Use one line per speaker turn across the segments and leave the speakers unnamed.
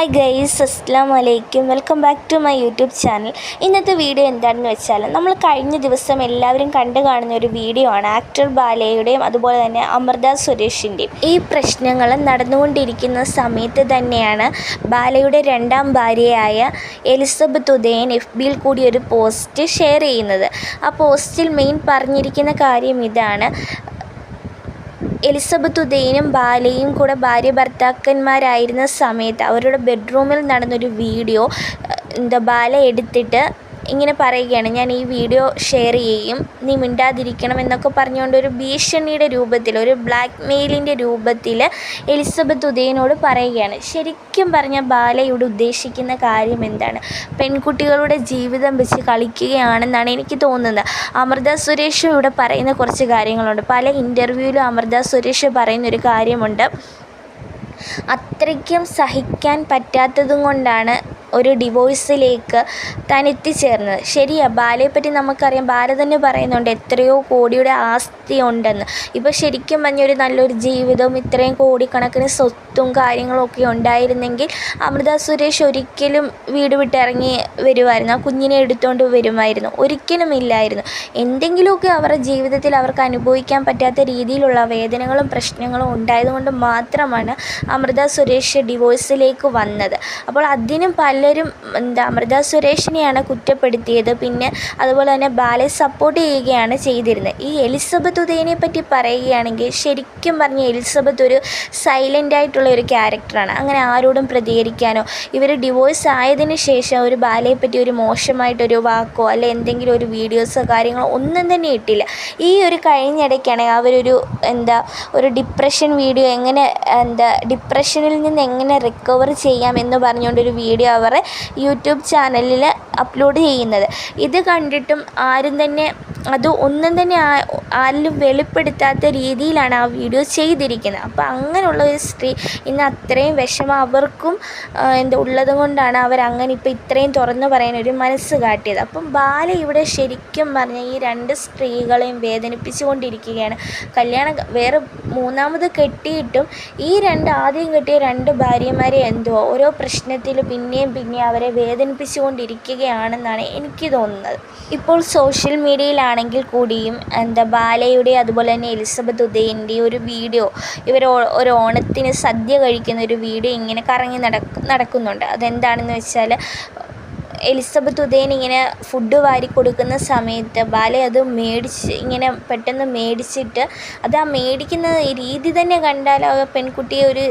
Hi guys അസ്സാം വലൈക്കും welcome back to my YouTube channel ഇന്നത്തെ വീഡിയോ എന്താണെന്ന് വെച്ചാൽ നമ്മൾ കഴിഞ്ഞ ദിവസം എല്ലാവരും കണ്ടു കാണുന്ന ഒരു വീഡിയോ ആണ് ആക്ടർ ബാലയുടെയും അതുപോലെ തന്നെ അമൃത സുരേഷിന്റെയും ഈ പ്രശ്നങ്ങൾ നടന്നുകൊണ്ടിരിക്കുന്ന സമയത്ത് തന്നെയാണ് ബാലയുടെ രണ്ടാം ഭാര്യയായ എലിസബത്ത് ഉദയൻ എഫ് ബിയിൽ കൂടി ഒരു പോസ്റ്റ് ഷെയർ ചെയ്യുന്നത്. ആ പോസ്റ്റിൽ മെയിൻ പറഞ്ഞിരിക്കുന്ന കാര്യം ഇതാണ്. എലിസബത്ത് ഉദയനും ബാലയും കൂടെ ഭാര്യ ഭർത്താക്കന്മാരായിരുന്ന സമയത്ത് അവരുടെ ബെഡ്റൂമിൽ നടന്നൊരു വീഡിയോ എന്താ ബാല എടുത്തിട്ട് ഇങ്ങനെ പറയുകയാണ് ഞാൻ ഈ വീഡിയോ ഷെയർ ചെയ്യും നീ മിണ്ടാതിരിക്കണം എന്നൊക്കെ പറഞ്ഞുകൊണ്ട് ഒരു ഭീഷണിയുടെ രൂപത്തിൽ ഒരു ബ്ലാക്ക് മെയിലിന്റെ രൂപത്തിൽ എലിസബത്ത് ഉദയനോട് പറയുകയാണ്. ശരിക്കും പറഞ്ഞാൽ ബാലയുടെ ഉദ്ദേശിക്കുന്ന കാര്യം എന്താണ്? പെൺകുട്ടികളുടെ ജീവിതം വെച്ച് കളിക്കുകയാണെന്നാണ് എനിക്ക് തോന്നുന്നത്. അമൃത സുരേഷ് ഇവിടെ പറയുന്ന കുറച്ച് കാര്യങ്ങളുണ്ട്. പല ഇന്റർവ്യൂവിലും അമൃത സുരേഷ് പറയുന്നൊരു കാര്യമുണ്ട്. അത്രയ്ക്കും സഹിക്കാൻ പറ്റാത്തതും കൊണ്ടാണ് ഒരു ഡിവോഴ്സിലേക്ക് താൻ ശരിയാണ് ശരിയാ ബാലയെപ്പറ്റി നമുക്കറിയാം. ബാല തന്നെ പറയുന്നുണ്ട് എത്രയോ കോടിയുടെ ആസ്തി ഉണ്ടെന്ന് ഇപ്പോൾ ശരിക്കും പറഞ്ഞൊരു നല്ലൊരു ജീവിതവും ഇത്രയും കോടിക്കണക്കിന് സ്വത്തും കാര്യങ്ങളും ഒക്കെ ഉണ്ടായിരുന്നെങ്കിൽ അമൃത സുരേഷ് ഒരിക്കലും വീട് വിട്ടിറങ്ങി വരുമായിരുന്നു. ആ കുഞ്ഞിനെ എടുത്തുകൊണ്ട് വരുമായിരുന്നു. ഒരിക്കലും ഇല്ലായിരുന്നു. എന്തെങ്കിലുമൊക്കെ അവരുടെ ജീവിതത്തിൽ അവർക്ക് അനുഭവിക്കാൻ പറ്റാത്ത രീതിയിലുള്ള വേദനകളും പ്രശ്നങ്ങളും ഉണ്ടായതുകൊണ്ട് മാത്രമാണ് അമൃത സുരേഷ് ഡിവോഴ്സിലേക്ക് വന്നത്. അപ്പോൾ അതിനും പലരും എന്താ അമൃത സുരേഷിനെയാണ് കുറ്റപ്പെടുത്തിയത്. പിന്നെ അതുപോലെ തന്നെ ബാലയെ സപ്പോർട്ട് ചെയ്യുകയാണ് ചെയ്തിരുന്നത്. ഈ എലിസബത്ത് ഉദയനെ പറ്റി പറയുകയാണെങ്കിൽ ശരിക്കും പറഞ്ഞ എലിസബത്ത് ഒരു സൈലന്റ് ആയിട്ടുള്ള ഒരു ക്യാരക്ടറാണ് അങ്ങനെ ആരോടും പ്രതികരിക്കാനോ ഇവർ ഡിവോഴ്സ് ആയതിനു ശേഷം ഒരു ബാലയെ പറ്റി ഒരു മോശമായിട്ടൊരു വാക്കോ അല്ലെ എന്തെങ്കിലും ഒരു വീഡിയോസോ കാര്യങ്ങളോ ഒന്നും തന്നെ ഇട്ടില്ല. ഈ ഒരു കഴിഞ്ഞിടയ്ക്കാണ് അവരൊരു എന്താ ഒരു ഡിപ്രഷൻ വീഡിയോ എങ്ങനെ എന്താ ഡിപ്രഷനിൽ നിന്ന് എങ്ങനെ റിക്കവർ ചെയ്യാം എന്ന് പറഞ്ഞുകൊണ്ടൊരു വീഡിയോ അവർ യൂട്യൂബ് ചാനലിൽ അപ്ലോഡ് ചെയ്യുന്നത്. ഇത് കണ്ടിട്ടും ആരും തന്നെ അത് ഒന്നും തന്നെ ആരിലും വെളിപ്പെടുത്താത്ത രീതിയിലാണ് ആ വീഡിയോ ചെയ്തിരിക്കുന്നത്. അപ്പോൾ അങ്ങനെയുള്ള ഒരു സ്ത്രീ ഇന്ന് അത്രയും വിഷമം അവർക്കും എന്താ ഉള്ളത് കൊണ്ടാണ് അങ്ങനെ ഇപ്പോൾ ഇത്രയും തുറന്നു പറയാൻ ഒരു മനസ്സ് കാട്ടിയത്. അപ്പം ബാല ഇവിടെ ശരിക്കും പറഞ്ഞ ഈ രണ്ട് സ്ത്രീകളെയും വേദനിപ്പിച്ചുകൊണ്ടിരിക്കുകയാണ് കല്യാണം വേറെ മൂന്നാമത് കെട്ടിയിട്ടും ഈ രണ്ട് ആദ്യം കെട്ടിയ രണ്ട് ഭാര്യമാരെ എന്തോ ഓരോ പ്രശ്നത്തിൽ പിന്നെയും പിന്നെയും അവരെ വേദനിപ്പിച്ചുകൊണ്ടിരിക്കുകയാണെന്നാണ് എനിക്ക് തോന്നുന്നത്. ഇപ്പോൾ സോഷ്യൽ മീഡിയയിലാണെങ്കിൽ കൂടിയും എന്താ ബാലയുടെ അതുപോലെ തന്നെ എലിസബത്ത് ഉദയന്റെ ഒരു വീഡിയോ ഇവർ ഒരു ഓണത്തിന് സദ്യ കഴിക്കുന്ന ഒരു വീഡിയോ ഇങ്ങനെ കറങ്ങി നടക്ക് നടക്കുന്നുണ്ട്. അതെന്താണെന്ന് വെച്ചാൽ എലിസബത്ത് ഉദയൻ ഇങ്ങനെ ഫുഡ് വാരി കൊടുക്കുന്ന സമയത്ത് ബാല അത് മേടിച്ച് ഇങ്ങനെ പെട്ടെന്ന് മേടിച്ചിട്ട് അത് ആ മേടിക്കുന്ന രീതി തന്നെ കണ്ടാൽ ആ പെൺകുട്ടിയെ ഒരു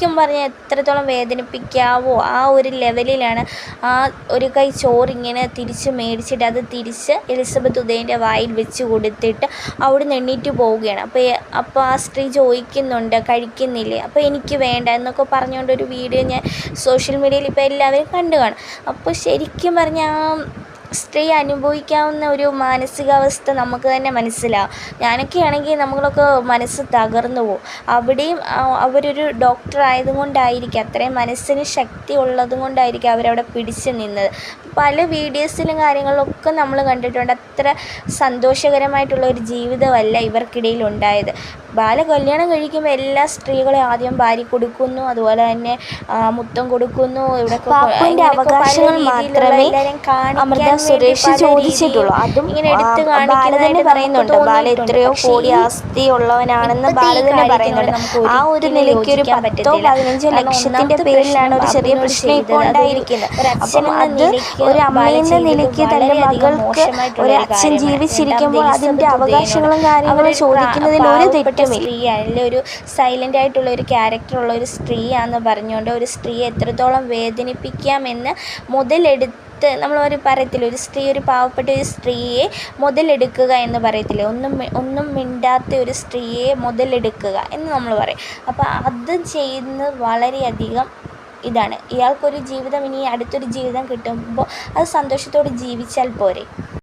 ശരിക്കും പറഞ്ഞാൽ എത്രത്തോളം വേദനിപ്പിക്കാവോ ആ ഒരു ലെവലിലാണ് ആ ഒരു കൈ ചോറിങ്ങനെ തിരിച്ച് മേടിച്ചിട്ട് അത് തിരിച്ച് എലിസബത്ത് ഉദയന്റെ വായിൽ വെച്ച് കൊടുത്തിട്ട് അവിടുന്ന് എണ്ണീറ്റ് പോവുകയാണ്. അപ്പോൾ അപ്പോൾ ആ സ്ത്രീ ചോദിക്കുന്നുണ്ട് കഴിക്കുന്നില്ലേ? അപ്പോൾ എനിക്ക് വേണ്ട എന്നൊക്കെ പറഞ്ഞുകൊണ്ട് ഒരു വീഡിയോ ഞാൻ സോഷ്യൽ മീഡിയയിൽ ഇപ്പോൾ എല്ലാവരും കണ്ടു കാണും. അപ്പോൾ ശരിക്കും പറഞ്ഞാൽ സ്ത്രീ അനുഭവിക്കാവുന്ന ഒരു മാനസികാവസ്ഥ നമുക്ക് തന്നെ മനസ്സിലാവും ഞാനൊക്കെ ആണെങ്കിൽ നമ്മളൊക്കെ മനസ്സ് തകർന്നു പോകും. അവിടെയും അവരൊരു ഡോക്ടർ ആയതുകൊണ്ടായിരിക്കും അത്രയും മനസ്സിന് ശക്തി ഉള്ളതും കൊണ്ടായിരിക്കും അവരവിടെ പിടിച്ചു നിന്നത്. പല വീഡിയോസിലും കാര്യങ്ങളിലൊക്കെ നമ്മൾ കണ്ടിട്ടുണ്ട് അത്ര സന്തോഷകരമായിട്ടുള്ള ഒരു ജീവിതമല്ല ഇവർക്കിടയിൽ ഉണ്ടായത്. ബാല കല്യാണം കഴിക്കുമ്പോൾ എല്ലാ സ്ത്രീകളെ ആദ്യം ഭാര്യ കൊടുക്കുന്നു അതുപോലെ തന്നെ മുത്തം കൊടുക്കുന്നു ഇവിടെ
അവകാശങ്ങൾ മാത്രമേ അമൃത സുരേഷ് ചോദിച്ചിട്ടുള്ളൂ. അതും
ഇങ്ങനെ എടുത്തു
ബാല തന്നെ പറയുന്നുണ്ട്. ബാല എത്രയോ കോടി ആസ്തി ഉള്ളവനാണെന്ന് ബാല തന്നെ പറയുന്നുണ്ട്. ആ ഒരു നിലയ്ക്ക് ഒരു പത്തോ പതിനഞ്ചോ ലക്ഷത്തിന്റെ പേരിലാണ് ഒരു ചെറിയ പ്രശ്നം ഇപ്പോൾ ഉണ്ടായിരിക്കുന്നത്. അപ്പം അത് ഒരു അമ്മയെന്ന നിലയ്ക്ക് തന്റെ മകൾക്ക് ഒരു അച്ഛൻ ജീവിച്ചിരിക്കുമ്പോൾ അതിന്റെ അവകാശങ്ങളും കാര്യങ്ങളും ചോദിക്കുന്നതിൽ ഒരു തെറ്റുമില്ല.
അല്ലെ ഒരു സൈലന്റ് ആയിട്ടുള്ള ഒരു ക്യാരക്ടറുള്ള ഒരു സ്ത്രീയാണെന്ന് പറഞ്ഞുകൊണ്ട് ഒരു സ്ത്രീയെ എത്രത്തോളം വേദനിപ്പിക്കാമെന്ന് മുതലെടുത്ത് നമ്മൾ ഒരു പറയത്തില്ല ഒരു സ്ത്രീ ഒരു പാവപ്പെട്ട ഒരു സ്ത്രീയെ മുതലെടുക്കുക എന്ന് പറയത്തില്ലേ ഒന്നും ഒന്നും മിണ്ടാത്ത ഒരു സ്ത്രീയെ മുതലെടുക്കുക എന്ന് നമ്മൾ പറയും. അപ്പോൾ അത് ചെയ്യുന്നത് വളരെയധികം ഇതാണ്. ഇയാൾക്കൊരു ജീവിതം ഇനി അടുത്തൊരു ജീവിതം കിട്ടുമ്പോൾ അത് സന്തോഷത്തോടെ ജീവിച്ചാൽ പോരെ.